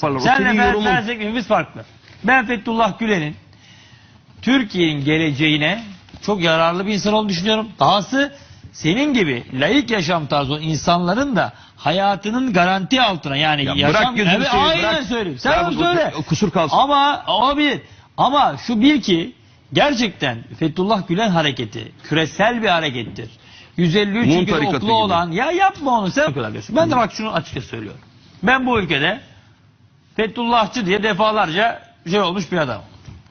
Senle ben yorumun. felsefemiz farklı. Ben Fethullah Gülen'in Türkiye'nin geleceğine çok yararlı bir insan olduğunu düşünüyorum. Dahası senin gibi layık yaşam tarzı insanların da hayatının garanti altına yani Ya yaşam... bırak gözünü Evet, seveyim, aynen bırak. söyleyeyim. Sen Ya onu bu- söyle. kusur kalsın. Ama olabilir. Ama şu bil ki gerçekten Fethullah Gülen hareketi küresel bir harekettir. 153 Mun ülkede tarikatı okulu gibi. olan ya yapma onu sen. Ben de bak şunu açıkça söylüyorum. Ben bu ülkede Fethullahçı diye defalarca şey olmuş bir adam.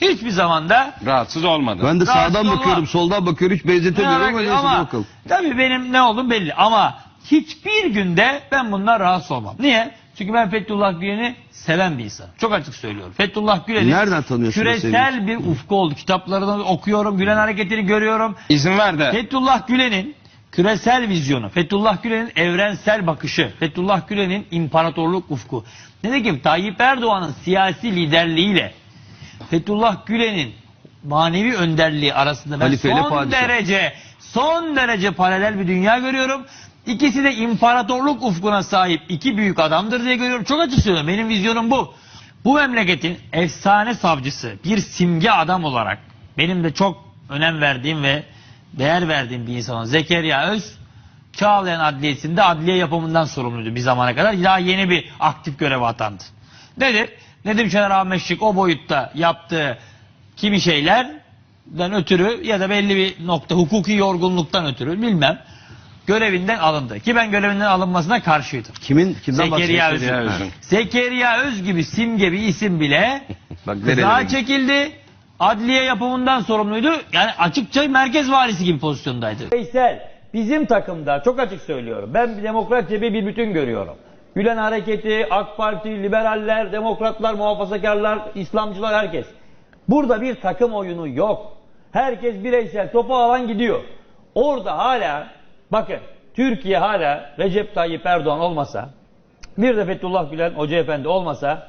Hiçbir zamanda Rahatsız olmadı. Ben de Rahatsız sağdan olma. bakıyorum, soldan bakıyorum, hiç benzetemiyorum ama neyse ama bakalım. tabii benim ne oldum belli ama hiçbir günde ben bundan rahatsız olmam. Niye? Çünkü ben Fethullah Gülen'i seven bir insanım. Çok açık söylüyorum. Fethullah Gülen'i Nereden tanıyorsun o küresel bir ufku oldu. Kitaplarını okuyorum, Gülen hareketini görüyorum. İzin ver de. Fethullah Gülen'in küresel vizyonu, Fethullah Gülen'in evrensel bakışı, Fethullah Gülen'in imparatorluk ufku. Nitekim Tayyip Erdoğan'ın siyasi liderliğiyle Fethullah Gülen'in manevi önderliği arasında ben son padişah. derece son derece paralel bir dünya görüyorum. İkisi de imparatorluk ufkuna sahip iki büyük adamdır diye görüyorum. Çok açık söylüyorum. Benim vizyonum bu. Bu memleketin efsane savcısı, bir simge adam olarak benim de çok önem verdiğim ve değer verdiğim bir insan olan Zekeriya Öz Çağlayan Adliyesi'nde adliye yapımından sorumluydu bir zamana kadar. Daha yeni bir aktif göreve atandı. Nedir? Nedim Şener Ahmetçik o boyutta yaptığı kimi şeylerden ötürü ya da belli bir nokta hukuki yorgunluktan ötürü bilmem görevinden alındı. Ki ben görevinden alınmasına karşıydım. Kimin, kimden Zekeriya bahsediyorsun? Zekeriya Öz'ün. Öz'ün. Zekeriya Öz gibi simge bir isim bile Bak kızağa çekildi. Adliye yapımından sorumluydu. Yani açıkça merkez valisi gibi pozisyondaydı. Veysel bizim takımda çok açık söylüyorum. Ben demokrat cebi bir bütün görüyorum. Gülen Hareketi, AK Parti, liberaller, demokratlar, muhafazakarlar, İslamcılar herkes. Burada bir takım oyunu yok. Herkes bireysel topu alan gidiyor. Orada hala bakın Türkiye hala Recep Tayyip Erdoğan olmasa bir de Fethullah Gülen Hoca Efendi olmasa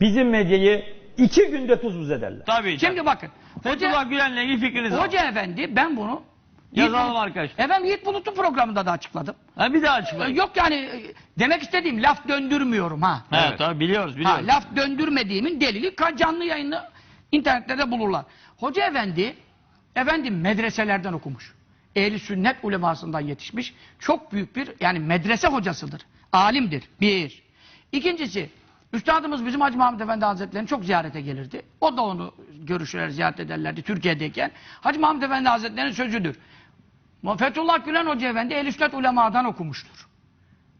bizim medyayı iki günde tuz buz ederler. Tabii. Şimdi bakın. Fethullah Gülen'le ilgili fikriniz var. Hoca Efendi ben bunu Yazalım arkadaşlar. Efendim Yiğit Bulut'un programında da açıkladım. Ha, bir daha Ee, açıklayın. Yok yani e, demek istediğim laf döndürmüyorum ha. Evet, Evet. tabii biliyoruz Ha, biliyoruz. laf döndürmediğimin delili canlı yayını internette de bulurlar. Hoca Efendi efendim medreselerden okumuş. Ehli sünnet ulemasından yetişmiş. Çok büyük bir yani medrese hocasıdır. Alimdir. Bir. İkincisi Üstadımız bizim Hacı Mahmud Efendi Hazretleri'ni çok ziyarete gelirdi. O da onu görüşürler, ziyaret ederlerdi Türkiye'deyken. Hacı Mahmud Efendi Hazretleri'nin sözüdür. Fethullah Gülen Hoca Efendi Ehl-i Sünnet ulemadan okumuştur.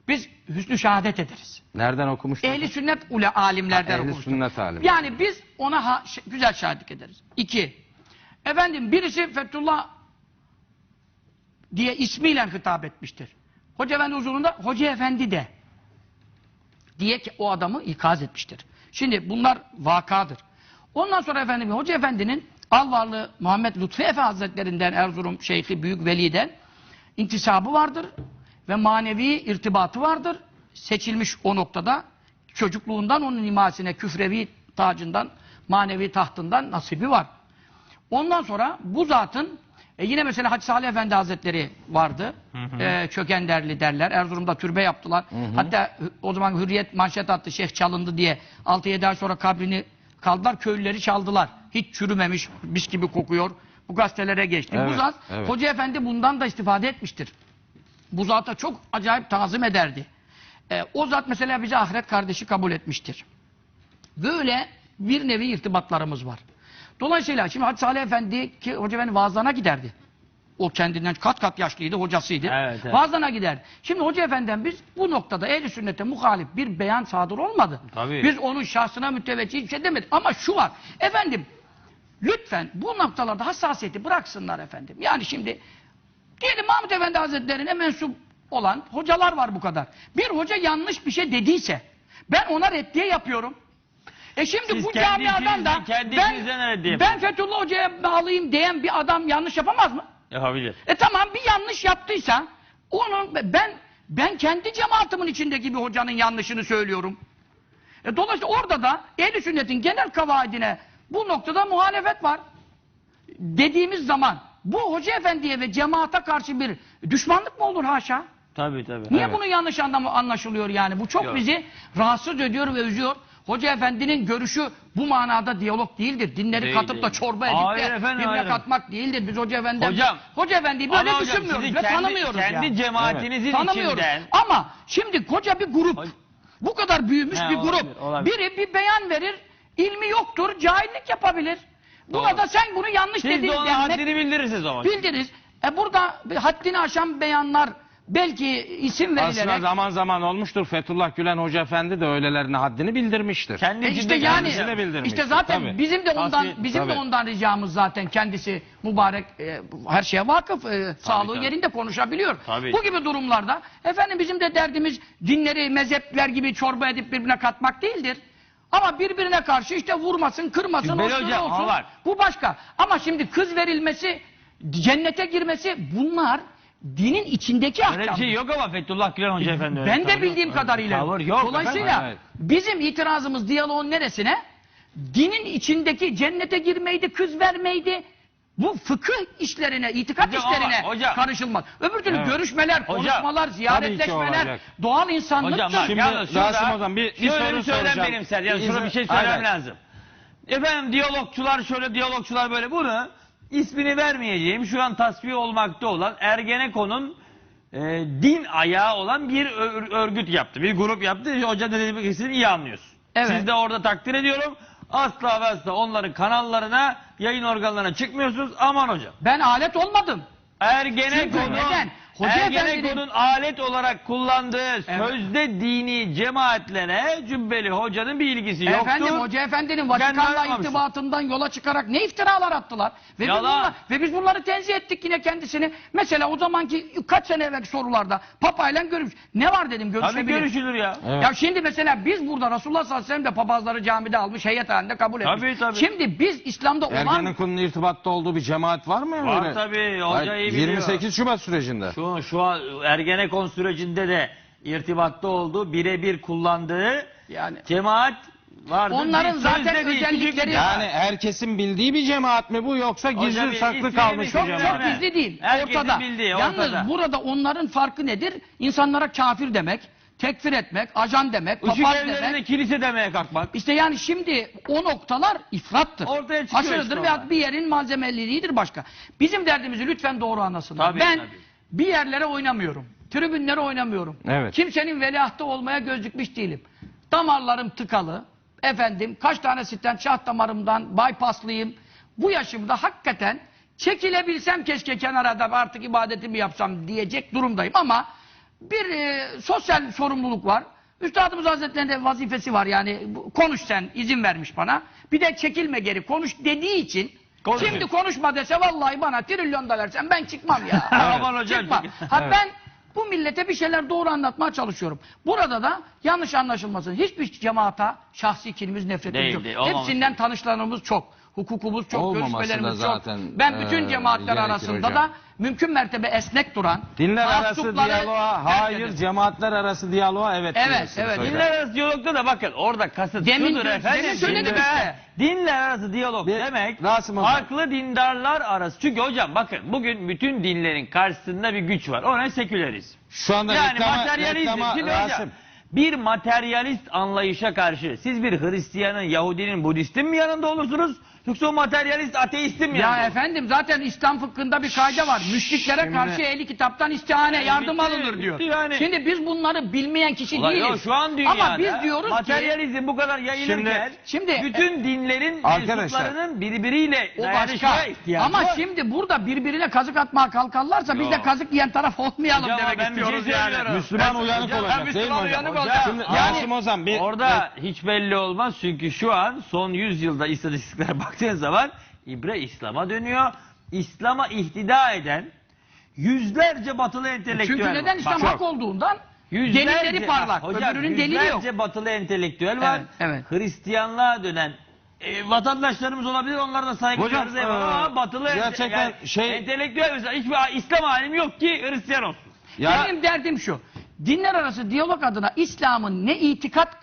Biz hüsnü şehadet ederiz. Nereden okumuştun? Ehli sünnet ule alimlerden Ha, ehli okumuştur. sünnet alimi. Yani biz ona ha- güzel şahitlik ederiz. İki. Efendim birisi Fethullah diye ismiyle hitap etmiştir. Hoca Efendi huzurunda Hoca Efendi de diye o adamı ikaz etmiştir. Şimdi bunlar vakadır. Ondan sonra efendim Hoca Efendi'nin Alvarlı Muhammed Lütfi Efe Hazretlerinden Erzurum Şeyhi Büyük Veli'den intisabı vardır ve manevi irtibatı vardır. Seçilmiş o noktada çocukluğundan onun imasine küfrevi tacından, manevi tahtından nasibi var. Ondan sonra bu zatın e yine mesela Hacı Salih Efendi Hazretleri vardı. E, Çökenderli derler. Erzurum'da türbe yaptılar. Hatta hü- o zaman Hürriyet manşet attı. Şeyh çalındı diye. 6-7 ay sonra kabrini kaldılar. Köylüleri çaldılar. Hiç çürümemiş. Mis gibi kokuyor. Bu gazetelere geçti. bu Evet, zat evet. Hoca Efendi bundan da istifade etmiştir. Bu zata çok acayip tazim ederdi. E, o zat mesela bizi ahiret kardeşi kabul etmiştir. Böyle bir nevi irtibatlarımız var. Dolayısıyla şimdi Hacı Salih Efendi ki Hoca Efendi vaazlarına giderdi. O kendinden kat kat yaşlıydı, hocasıydı. Evet, evet. Vaazlarına giderdi. Şimdi Hoca Efendi'den biz bu noktada ehl sünnete muhalif bir beyan sadır olmadı. Tabii. Biz onun şahsına müteveccih hiçbir şey demedik. Ama şu var. Efendim lütfen bu noktalarda hassasiyeti bıraksınlar efendim. Yani şimdi diyelim Mahmut Efendi Hazretleri'ne mensup olan hocalar var bu kadar. Bir hoca yanlış bir şey dediyse ben ona reddiye yapıyorum. E şimdi Siz bu kendi camiadan da kendi ben, ben. Fethullah Hoca'ya bağlıyım diyen bir adam yanlış yapamaz mı? Yapabilir. E tamam bir yanlış yaptıysa onun ben ben kendi cemaatimin içindeki bir hocanın yanlışını söylüyorum. E dolayısıyla orada da ehl sünnetin genel kavaidine bu noktada muhalefet var. Dediğimiz zaman bu hoca efendiye ve cemaate karşı bir düşmanlık mı olur haşa? Tabii tabii. Niye Evet. bunu yanlış anlamı anlaşılıyor yani? Bu çok Yok. bizi rahatsız ediyor ve üzüyor. Hoca efendinin görüşü bu manada diyalog değildir. Dinleri Değil, katıp da çorba edip Hayır de efendim, birbirine hayır. katmak değildir. Biz hoca efendiden Hocam, hoca efendiyi böyle hocam düşünmüyoruz ve kendi, tanımıyoruz kendi yani. cemaatinizin Tanımıyoruz. içinden Ama şimdi koca bir grup bu kadar büyümüş He, bir olabilir, grup olabilir. biri bir beyan verir ilmi yoktur cahillik yapabilir. Buna Doğru. da sen bunu yanlış siz dedin de ona haddini bildirirsiniz o bildiniz. E burada haddini aşan beyanlar belki isim Aslında verilerek zaman zaman olmuştur. Fethullah Gülen Hoca Efendi de öylelerine haddini bildirmiştir. Kendi E işte yani kendisine kendisi- bildirmiş. işte zaten Tabii. bizim de ondan Tasfiye- bizim de tabii. ondan ricamız zaten kendisi mübarek e, her şeye vakıf e, sağlığı tabii. yerinde konuşabiliyor. Tabii. Bu gibi durumlarda efendim bizim de derdimiz dinleri mezhepler gibi çorba edip birbirine katmak değildir. Ama birbirine karşı işte vurmasın, kırmasın, olsun, olsun. bak. Bu başka. Ama şimdi kız verilmesi, cennete girmesi bunlar dinin içindeki Öyle bir ahkam. şey yok ama Fethullah Gülen Hoca Efendi. öyle Ben de bildiğim yok. kadarıyla. Tavır yok. Dolayısıyla efendim. Evet. bizim itirazımız diyaloğun neresine? Dinin içindeki cennete girmeydi, kız vermeydi. Bu fıkıh işlerine, itikat Hocam ama işlerine hocam- karışılmaz. Öbür türlü Evet. görüşmeler, konuşmalar, ziyaretleşmeler doğal insanlıktır. Hocam bak Şimdi yalnız Rasim Ozan bir- bir soru soracağım. benimser. Yani İzin- şurada bir şey söylemem Aynen. lazım. Efendim diyalogçular şöyle diyalogçular böyle bunu ismini vermeyeceğim şu an tasfiye olmakta olan Ergenekon'un e, din ayağı olan bir ör- örgüt yaptı. Bir grup yaptı. Hoca ne demek istediğini iyi anlıyorsun. Evet. Siz de orada takdir ediyorum. Asla ve asla onların kanallarına, yayın organlarına çıkmıyorsunuz. Aman hocam. Ben alet olmadım. Ergenekon'un Çünkü neden? Hoca Ergenekon'un alet olarak kullandığı sözde dini cemaatlere Cübbeli Hocanın bir ilgisi yoktur. Efendim Hoca Efendi'nin Vatikan'la anlamamışım. irtibatından yola çıkarak ne iftiralar attılar. Ve biz, Yalan. bunlar, ve biz bunları tenzih ettik yine kendisini. Mesela o zamanki kaç sene evvelki sorularda Papa'yla görüş. Ne var dedim Tabii görüşebilir. görüşülür ya. Evet. Ya şimdi mesela biz burada Resulullah sallallahu aleyhi ve sellem de papazları camide almış, heyet halinde kabul etmiş. Tabii, tabii. Şimdi biz İslam'da olan... Ergenekon'un irtibatta olduğu bir cemaat var mı? Var öyle? tabii, hoca iyi biliyor. 28 Şubat sürecinde. Şu, şu an Ergenekon sürecinde de irtibatta olduğu, birebir kullandığı Yani cemaat vardır. Onların Bir zaten sözde özellikleri bir Yani herkesin bildiği bir cemaat mi bu yoksa gizli Hocam, saklı kalmış bir çok bilmiyorum. cemaat? çok gizli değil. Herkesin ortada. bildiği, Yalnız ortada. burada onların farkı nedir? İnsanlara kafir demek, tekfir etmek, ajan demek, Işık papaz evlerine demek. kilise demeye kalkmak. İşte yani şimdi o noktalar ifrattır. Ortaya çıkıyor Aşırıdır işte veya onlar. bir yerin malzemeliliğidir başka. Bizim derdimizi lütfen doğru anlasınlar. Tabii, ben tabii. Bir yerlere oynamıyorum. Tribünlere oynamıyorum. Evet. Kimsenin veliahtı olmaya göz dikmiş değilim. Damarlarım tıkalı. Efendim kaç tane sitten şah damarımdan bypasslıyım. Bu yaşımda hakikaten çekilebilsem keşke kenara da artık ibadetimi yapsam diyecek durumdayım ama bir e, sosyal sorumluluk var. Üstadımız Hazretleri'nde vazifesi var yani konuş sen izin vermiş bana. Bir de çekilme geri konuş dediği için Konuşun. şimdi konuşma dese vallahi bana trilyon da versen ben çıkmam ya. Aman hocam. Ha ben bu millete bir şeyler doğru anlatmaya çalışıyorum. Burada da yanlış anlaşılmasın. Hiçbir cemaata şahsi kinimiz nefretimiz Değil, yok. Hepsinden tanışlarımız çok. Hukukumuz çok, Olmaması görüşmelerimiz da çok. zaten, Ben bütün eee, cemaatler gerekir arasında hocam. da mümkün mertebe esnek duran, Dinler arası taassupları diyaloğa terk hayır, cemaatler arası diyaloğa evet. Evet, diyorsunuz evet. hocam. Dinler arası diyalogda da bakın orada kasıt Demin şudur gö- efendim. demin söyledim dinler, işte. dinler arası diyalog Bir- demek Rasim hocam. farklı dindarlar arası. Çünkü hocam bakın bugün bütün dinlerin karşısında bir güç var. O ne? Sekülerizm. Şu anda Yani reklama, materyalizm. reklama Şimdi hocam Rasim. bir materyalist anlayışa karşı siz bir Hristiyanın, Yahudinin, Budistin mi yanında olursunuz? Yoksa o materyalist ateistin mi yanında Ya efendim zaten İslam fıkhında bir kaide var. Müşriklere Şimdi- karşı ehli kitaptan istihane, Yani yardım bitti, alınır diyor. bitti yani. Şimdi biz bunları bilmeyen kişi Ulan değiliz. yok, şu an dünyada Ama biz diyoruz ki materyalizm bu kadar yayılırken Şimdi- bütün dinlerin Arkadaşlar, mensuplarının birbiriyle o dayanışmaya başka. ihtiyacı Ama var. şimdi burada birbirine kazık atmaya kalkarlarsa biz de Yok. kazık yiyen taraf olmayalım Hocam demek ben bir şey istiyoruz yani. söylüyorum. Müslüman uyanık olacak ben değil mi Müslüman hocam? uyanık Hocam. Şimdi Yani Rasim Ozan bir... Orada hiç belli olmaz çünkü şu an son 100 yılda istatistiklere baktığın zaman ibre İslam'a dönüyor. İslam'a ihtida eden yüzlerce batılı entelektüel Çünkü neden var. İslam Bak, hak olduğundan Yüzlerce- delilleri parlak. Hocam, öbürünün delili yok. Yüzlerce batılı entelektüel var. Evet, evet. Hristiyanlığa dönen e, vatandaşlarımız olabilir onlara da saygı Hocam, duyarız eyvallah e, ama batılı gerçekten yani şey- entelektüel mesela hiçbir İslam alimi yok ki Hristiyan olsun. Ya- Benim derdim şu. Dinler arası diyalog adına İslam'ın ne itikat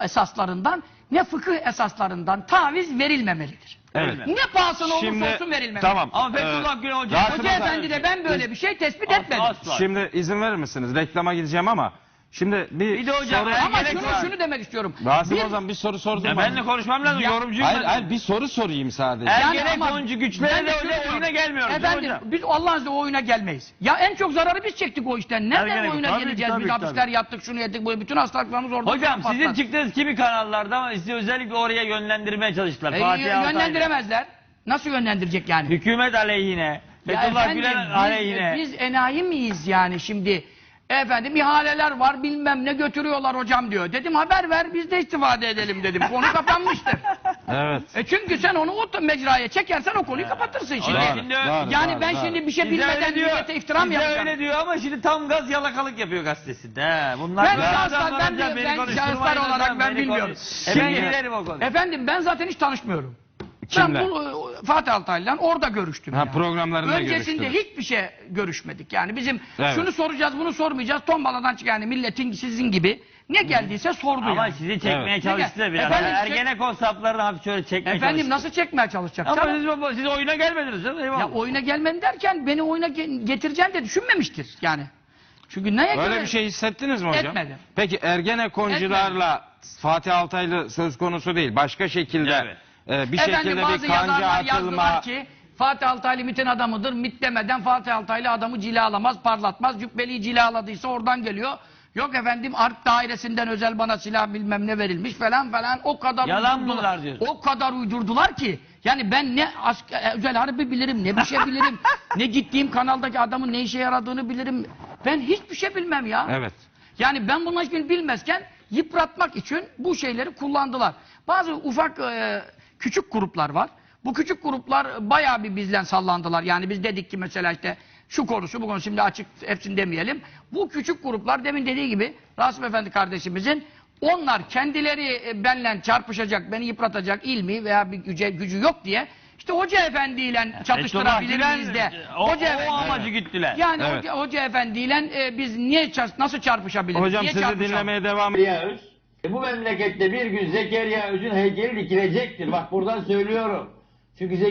esaslarından ne fıkıh esaslarından taviz verilmemelidir. Evet. Ne pahasına olursa Şimdi olsun verilmemelidir. tamam. Ama Fethullah Hoca, Rasim Hoca Ozan- Efendi de ben böyle bir şey tespit etmedim. asla. Şimdi izin verir misiniz? Reklama gideceğim ama Şimdi bir, Bir de hocam, soru... ben- Ama gerek şunu var. şunu demek istiyorum. Rasim Bir- Ozan bir soru sordum. Ya ben de konuşmam lazım. Ya- yorumcuyum Hayır, ben. hayır bir soru sorayım sadece. Yani Ergenekon ama güçlere ben de şunu öyle diyorum. oyuna gelmiyoruz. Efendim hocam? biz Allah'ın izniyle o oyuna gelmeyiz. Ya en çok zararı biz çektik o işten. Nereden Ergenekon, oyuna tabii, geleceğiz? tabii, biz hapisler tabii. yattık, şunu yedik, bu bütün hastalıklarımız orada. Hocam sizin patladı. çıktığınız kimi kanallarda ama sizi özellikle oraya yönlendirmeye çalıştılar. E, Fatih Altaylı. yönlendiremezler. Nasıl yönlendirecek yani? Hükümet aleyhine. Ya Fethullah efendim, Gülen biz, aleyhine. biz enayi miyiz yani şimdi? Efendim ihaleler var bilmem ne götürüyorlar hocam diyor. Dedim haber ver biz de istifade edelim dedim. Konu kapanmıştır. Evet. E çünkü sen onu o mecraya çekersen o konuyu kapatırsın şimdi. Doğru, şimdi- doğru, yani doğru, ben doğru. şimdi bir şey Size bilmeden öyle diyor, millete iftira mı size yapacağım? öyle diyor ama şimdi tam gaz yalakalık yapıyor gazetesinde. He, bunlar Ben böyle şahslar, adamlar ben hocam, de- beni ben konuşturmayın hocam, olarak ben beni bilmiyorum. konuş- E ben Şimdi- o konuda. Efendim ben zaten hiç tanışmıyorum. Kimle? Ben bu e, Fatih Altaylı'yla orada görüştüm. Ha, yani. programlarında Öncesinde görüştünüz. hiçbir şey görüşmedik. Yani bizim Evet. şunu soracağız bunu sormayacağız. Tombaladan çıkan yani milletin sizin gibi ne geldiyse sordu Ama yani. sizi çekmeye Evet. çalıştı da biraz. Efendim, Ergenekon saplarını hafif şöyle çekmeye Efendim çalıştı. nasıl çekmeye çalışacak? Ama canım? siz, siz oyuna gelmediniz? Eyvallah. Ya oyuna gelmem derken beni oyuna ge- getireceğini de düşünmemiştir yani. Çünkü neye göre? Öyle bir şey hissettiniz mi hocam? Etmedim. Peki Ergenekoncularla Fatih Altaylı söz konusu değil. Başka şekilde Evet. E, bir Efendim şekilde bazı bir kanca yazarlar atılma. yazdılar ki Fatih Altaylı MİT'in adamıdır. MİT demeden Fatih Altaylı adamı cilalamaz, parlatmaz. Cübbeliyi cilaladıysa oradan geliyor. Yok efendim Arp dairesinden özel bana silah bilmem ne verilmiş falan falan. O kadar Yalan uydurdular. bunlar diyorsun. O kadar uydurdular ki. Yani ben ne ask- e, özel harbi bilirim, ne bir şey bilirim. ne gittiğim kanaldaki adamın ne işe yaradığını bilirim. Ben hiçbir şey bilmem ya. Evet. Yani ben bunun hiçbirini bilmezken yıpratmak için bu şeyleri kullandılar. Bazı ufak e, küçük gruplar var. Bu küçük gruplar bayağı bir bizden sallandılar. Yani biz dedik ki mesela işte şu konusu bu konu şimdi açık hepsini demeyelim. Bu küçük gruplar demin dediği gibi Rasim Efendi kardeşimizin onlar kendileri e, benle çarpışacak, beni yıpratacak ilmi veya bir güce, gücü yok diye işte Hoca Efendi ile çatıştırabilir Fethullah miyiz de. O, Hoca o Efendi- amacı güttüler. yani Evet. hoca, hoca efendiyle e, biz niye nasıl çarpışabiliriz? Hocam niye sizi çarpışalım? dinlemeye devam Zekeriya Öz. E, bu memlekette bir gün Zekeriya Öz'ün heykeli dikilecektir. Bak buradan söylüyorum. Çünkü Zekeriya